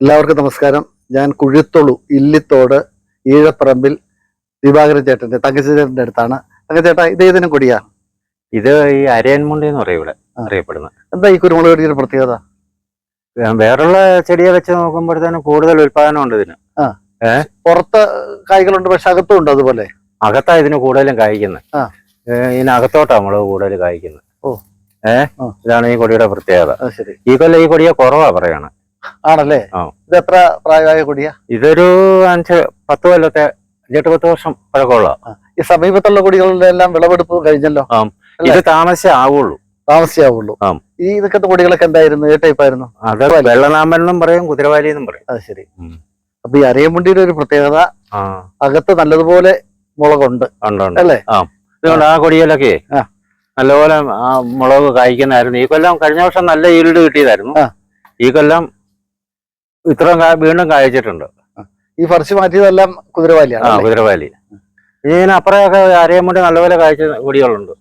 എല്ലാവർക്കും നമസ്കാരം. ഞാൻ കുഴിത്തൊളു ഇല്ലിത്തോട് ഈഴപ്പറമ്പിൽ ദിവാകരൻ ചേട്ടന്റെ തങ്കച്ചേട്ടന്റെ അടുത്താണ്. തങ്കച്ചേട്ടാ ഇത് ഏതിനും കൊടിയാ? ഇത് ഈ അരയൻമുണ്ടി എന്ന് പറയും ഇവിടെ. അറിയപ്പെടുന്നത്. എന്താ ഈ കുരുമുളക് ചെടിയുടെ പ്രത്യേകത? ഏ, വേറുള്ള ചെടിയെ വെച്ച് നോക്കുമ്പോഴത്തേനും കൂടുതൽ ഉൽപാദനം ഉണ്ട് ഇതിന് പുറത്ത് കായ്കളുണ്ട് പക്ഷെ അകത്തും ഉണ്ട് അതുപോലെ? അകത്താ ഇതിന് കൂടുതലും കായ്ക്കുന്നത് ആ. ഏ, ഇതിനകത്തോട്ടാ മുളക് കൂടുതൽ കായ്ക്കുന്നത് ഓ. ഏ? ആ. ഇതാണ് ഈ കൊടിയുടെ പ്രത്യേകത. അത് ശരി. ഈ കൊല്ലം ഈ കൊടിയെ കുറവാ പറയണം. ആണല്ലേ? ഇത് എത്ര പ്രായമായ കൊടിയാ? ഇതൊരു അഞ്ച് പത്ത് കൊല്ലത്തെ അഞ്ചെട്ട് പത്ത് വർഷം പഴക്കമുള്ള. ഈ സമീപത്തുള്ള കൊടികളുടെ എല്ലാം വിളവെടുപ്പ് കഴിഞ്ഞല്ലോ? ഇത് താമസിച്ചേ ആവുള്ളൂ. താമസിയാവുള്ളൂ. ഈ ഇതൊക്കെ കൊടികളൊക്കെ എന്തായിരുന്നു? ഏ ടൈപ്പ് ആയിരുന്നു? അത് വെള്ളനാമ്പൻ എന്നും പറയും കുതിരവാലി എന്നും പറയും. അത് ശരി. അപ്പൊ ഈ അരയമുണ്ടിയുടെ ഒരു പ്രത്യേകത അകത്ത് നല്ലതുപോലെ മുളകുണ്ട്. അല്ലേ? ആ. കൊടിയിലൊക്കെ നല്ലപോലെ ആ മുളക് കായ്ക്കുന്നതായിരുന്നു. ഈ കൊല്ലം കഴിഞ്ഞ വർഷം നല്ല ഈൽഡ് കിട്ടിയതായിരുന്നു. ഈ കൊല്ലം ഇത്രയും വീണ്ടും കായച്ചിട്ടുണ്ട് ഈ ഫർച്ച് മാറ്റിയതെല്ലാം കുതിരവാലിയാണ്? കുതിരവാലി. ഇതിനപ്പുറമൊക്കെ അരയമുണ്ടി നല്ലപോലെ കാഴ്ച കൊടികളുണ്ട്.